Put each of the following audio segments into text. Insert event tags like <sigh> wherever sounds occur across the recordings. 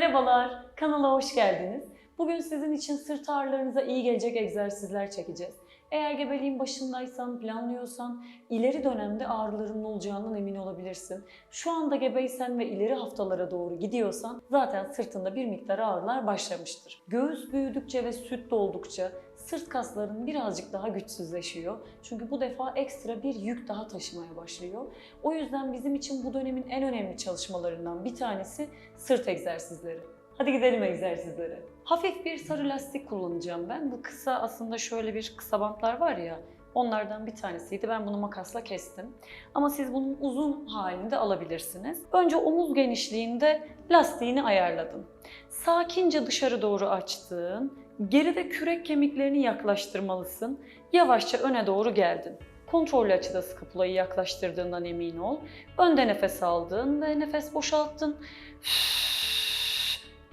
Merhabalar, kanala hoş geldiniz. Bugün sizin için sırt ağrılarınıza iyi gelecek egzersizler çekeceğiz. Eğer gebeliğin başındaysan, planlıyorsan, ileri dönemde ağrıların olacağından emin olabilirsin. Şu anda gebeysen ve ileri haftalara doğru gidiyorsan zaten sırtında bir miktar ağrılar başlamıştır. Göğüs büyüdükçe ve süt doldukça sırt kasların birazcık daha güçsüzleşiyor. Çünkü bu defa ekstra bir yük daha taşımaya başlıyor. O yüzden bizim için bu dönemin en önemli çalışmalarından bir tanesi sırt egzersizleri. Hadi gidelim egzersizlere. Hafif bir sarı lastik kullanacağım ben. Bu kısa aslında şöyle bir kısa bantlar var ya Onlardan bir tanesiydi. Ben bunu makasla kestim. Ama siz bunun uzun halini de alabilirsiniz. Önce omuz genişliğinde lastiğini ayarladın. Sakince dışarı doğru açtın. Geride kürek kemiklerini yaklaştırmalısın. Yavaşça öne doğru geldin. Kontrollü açıda skapulayı yaklaştırdığından emin ol. Önde nefes aldın ve nefes boşalttın.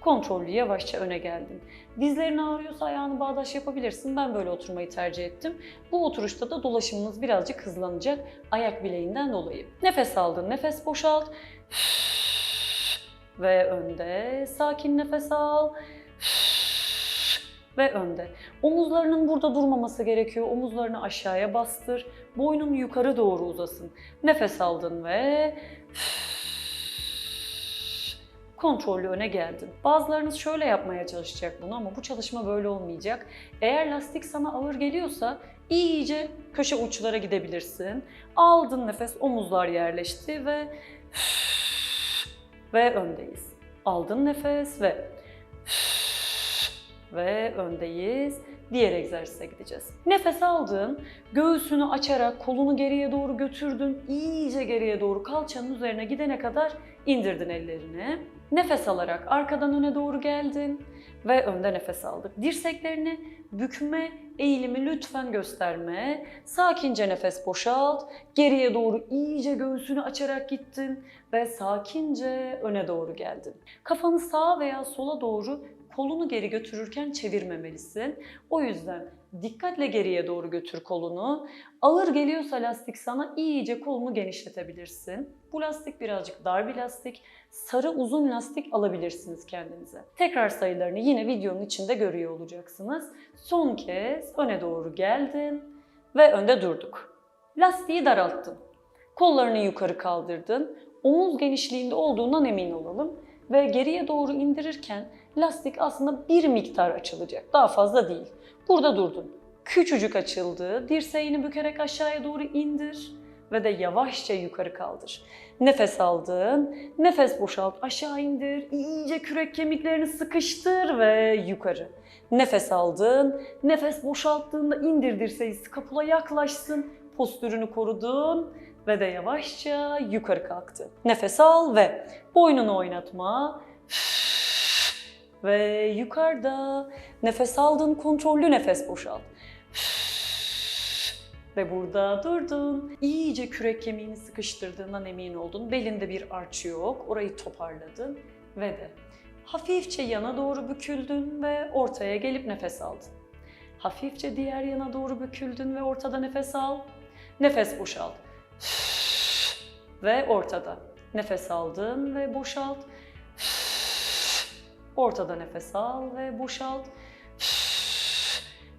Kontrollü yavaşça öne geldin. Dizlerin ağrıyorsa ayağını bağdaş yapabilirsin. Ben böyle oturmayı tercih ettim. Bu oturuşta da dolaşımınız birazcık hızlanacak ayak bileğinden dolayı. Nefes aldın, nefes boşalt. Ve önde. Sakin nefes al. Ve önde. Omuzlarının burada durmaması gerekiyor. Omuzlarını aşağıya bastır. Boynun yukarı doğru uzasın. Nefes aldın ve kontrollü öne geldin. Bazılarınız şöyle yapmaya çalışacak bunu ama bu çalışma böyle olmayacak. Eğer lastik sana ağır geliyorsa iyice köşe uçlara gidebilirsin. Aldın nefes, omuzlar yerleşti ve <laughs> ve öndeyiz. Aldın nefes ve <laughs> ve öndeyiz. Diğer egzersize gideceğiz. Nefes aldın, göğsünü açarak kolunu geriye doğru götürdün. iyice geriye doğru kalçanın üzerine gidene kadar indirdin ellerini. Nefes alarak arkadan öne doğru geldin ve önde nefes aldık. Dirseklerini bükme eğilimi lütfen gösterme. Sakince nefes boşalt. Geriye doğru iyice göğsünü açarak gittin ve sakince öne doğru geldin. Kafanı sağa veya sola doğru kolunu geri götürürken çevirmemelisin. O yüzden dikkatle geriye doğru götür kolunu. Ağır geliyorsa lastik sana iyice kolunu genişletebilirsin. Bu lastik birazcık dar bir lastik. Sarı uzun lastik alabilirsiniz kendinize. Tekrar sayılarını yine videonun içinde görüyor olacaksınız. Son kez öne doğru geldin ve önde durduk. Lastiği daralttın. Kollarını yukarı kaldırdın. Omuz genişliğinde olduğundan emin olalım ve geriye doğru indirirken lastik aslında bir miktar açılacak. Daha fazla değil. Burada durdun. Küçücük açıldı. Dirseğini bükerek aşağıya doğru indir ve de yavaşça yukarı kaldır. Nefes aldın, nefes boşalt, aşağı indir, iyice kürek kemiklerini sıkıştır ve yukarı. Nefes aldın, nefes boşalttığında indir dirseği, skapula yaklaşsın, postürünü korudun ve de yavaşça yukarı kalktı. Nefes al ve boynunu oynatma. Ve yukarıda nefes aldın, kontrollü nefes boşalt. Ve burada durdun. İyice kürek kemiğini sıkıştırdığından emin oldun. Belinde bir arç yok. Orayı toparladın. Ve de hafifçe yana doğru büküldün ve ortaya gelip nefes aldın. Hafifçe diğer yana doğru büküldün ve ortada nefes al. Nefes boşalt. Ve ortada. Nefes aldın ve boşalt. Ortada nefes al ve boşalt.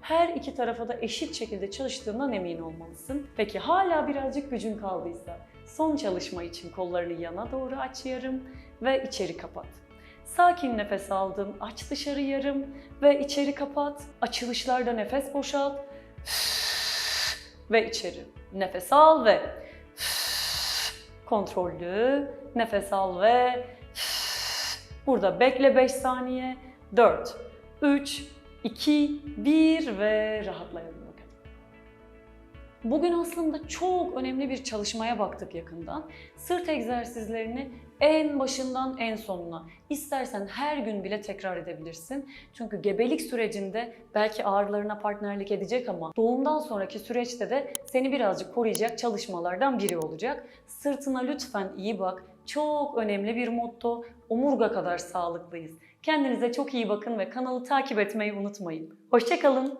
Her iki tarafa da eşit şekilde çalıştığından emin olmalısın. Peki hala birazcık gücün kaldıysa son çalışma için kollarını yana doğru aç yarım ve içeri kapat. Sakin nefes aldın, aç dışarı yarım ve içeri kapat. Açılışlarda nefes boşalt ve içeri. Nefes al ve kontrollü nefes al ve burada bekle 5 saniye. 4, 3, 2, 1 ve rahatlayalım. Bugün aslında çok önemli bir çalışmaya baktık yakından. Sırt egzersizlerini en başından en sonuna istersen her gün bile tekrar edebilirsin. Çünkü gebelik sürecinde belki ağrılarına partnerlik edecek ama doğumdan sonraki süreçte de seni birazcık koruyacak çalışmalardan biri olacak. Sırtına lütfen iyi bak. Çok önemli bir motto. Omurga kadar sağlıklıyız. Kendinize çok iyi bakın ve kanalı takip etmeyi unutmayın. Hoşçakalın.